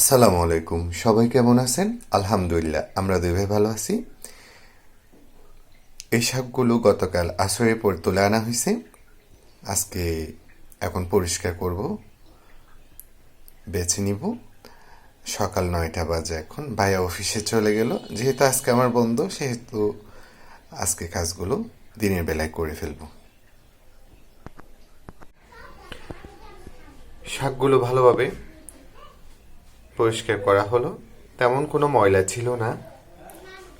আসসালামু আলাইকুম। সবাই কেমন আছেন? আলহামদুলিল্লাহ, আমরা দুই ভালো আছি। এই শাকগুলো গতকাল আসরের পর তুলে আনা হয়েছে। আজকে এখন পরিষ্কার করব। বেছে নিব। সকাল নয়টা বাজে এখন। ভাইয়া অফিসে চলে গেল। যেহেতু আজকে আমার বন্ধ, সেহেতু আজকে কাজগুলো দিনের বেলায় করে ফেলব। শাকগুলো ভালোভাবে পরিষ্কার করা হলো। তেমন কোনো ময়লা ছিল না।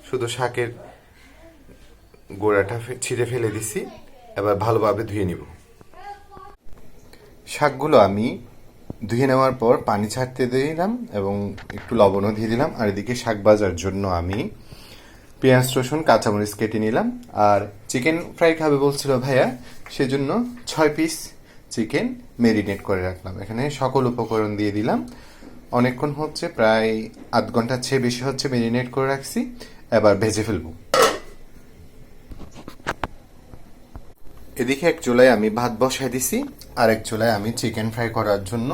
শুধু শাকের গোড়াটা ছিঁড়ে ফেলে দিছি। এবার ভালোভাবে ধুয়ে নিব। শাকগুলো আমি ধুয়ে নেওয়ার পর পানি ছাড়তে দিলাম এবং একটু লবণও দিয়ে দিলাম। আর এদিকে শাক ভাজার জন্য আমি পেঁয়াজ, রসুন, কাঁচামরিচ কেটে নিলাম। আর চিকেন ফ্রাই খাবে বলছিল ভাইয়া, সেজন্য ছয় পিস চিকেন মেরিনেট করে রাখলাম। এখানে সকল উপকরণ দিয়ে দিলাম। অনেকক্ষণ হচ্ছে, প্রায় আধ ঘণ্টার চেয়ে বেশি হচ্ছে মেরিনেট করে রাখছি। এবার ভেজে ফেলব। এদিকে এক চুলায় আমি ভাত বসাই দিছি, আর এক চুলায় আমি চিকেন ফ্রাই করার জন্য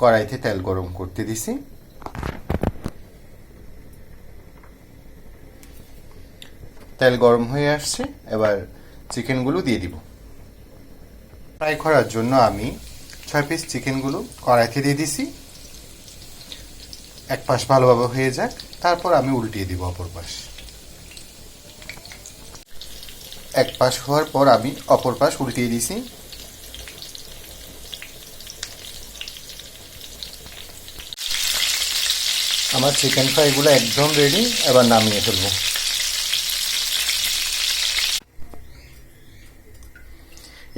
কড়াইতে তেল গরম করতে দিছি। তেল গরম হয়ে আসছে, এবার চিকেনগুলো দিয়ে দিব। ফ্রাই করার জন্য আমি ছয় পিস চিকেনগুলো কড়াইতে দিয়ে দিছি। এক পাশ ভালোভাবে হয়ে যাক, তারপর আমি উল্টিয়ে দিব অপর পাশ। এক পাশ হওয়ার পর আমি অপর পাশ উল্টিয়ে দিছি। আমার চিকেন ফ্রাইগুলো একদম রেডি এবার নামিয়ে ফেলব।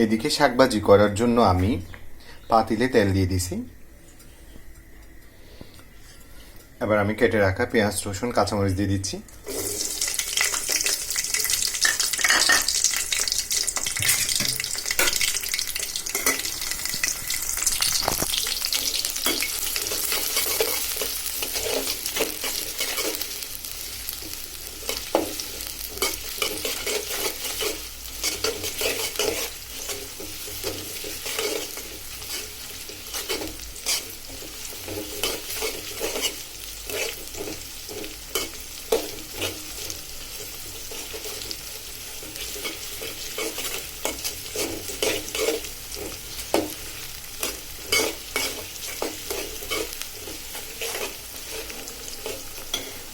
এদিকে শাকবাজি করার জন্য আমি পাতিলে তেল দিয়ে দিছি। এবার আমি কেটে রাখা পেঁয়াজ রসুন কাঁচামরিচ দিয়ে দিচ্ছি।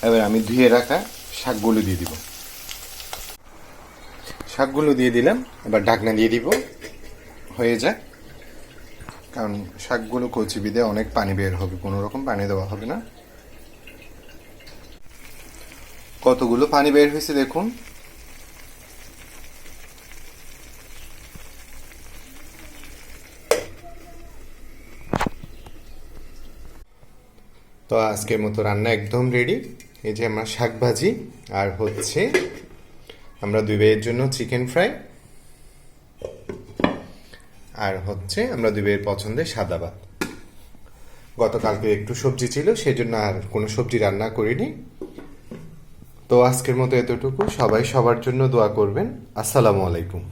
এবার আমি ধুয়ে রাখা শাকগুলো দিয়ে দিব। শাকগুলো দিয়ে দিলাম, এবার ঢাকনা দিয়ে দিব। হয়ে যাক। কারণ শাকগুলো কচি বিদে অনেক পানি বের হবে, কোনো রকম পানি দেওয়া হবে না। কতগুলো পানি বের হয়েছে দেখুন। তো আজকের মতো রান্না একদম রেডি এই যে আমরা শাক ভাজি আর হচ্ছে আমরা দুই ভাইয়ের জন্য চিকেন ফ্রাই, আর হচ্ছে আমরা দুই ভাইয়ের পছন্দের সাদা ভাত। গতকালকে একটু সবজি ছিল, সেজন্য আর কোনো সবজি রান্না করিনি। তো আজকের মতো এতটুকু। সবাই সবার জন্য দোয়া করবেন। আসসালামু আলাইকুম।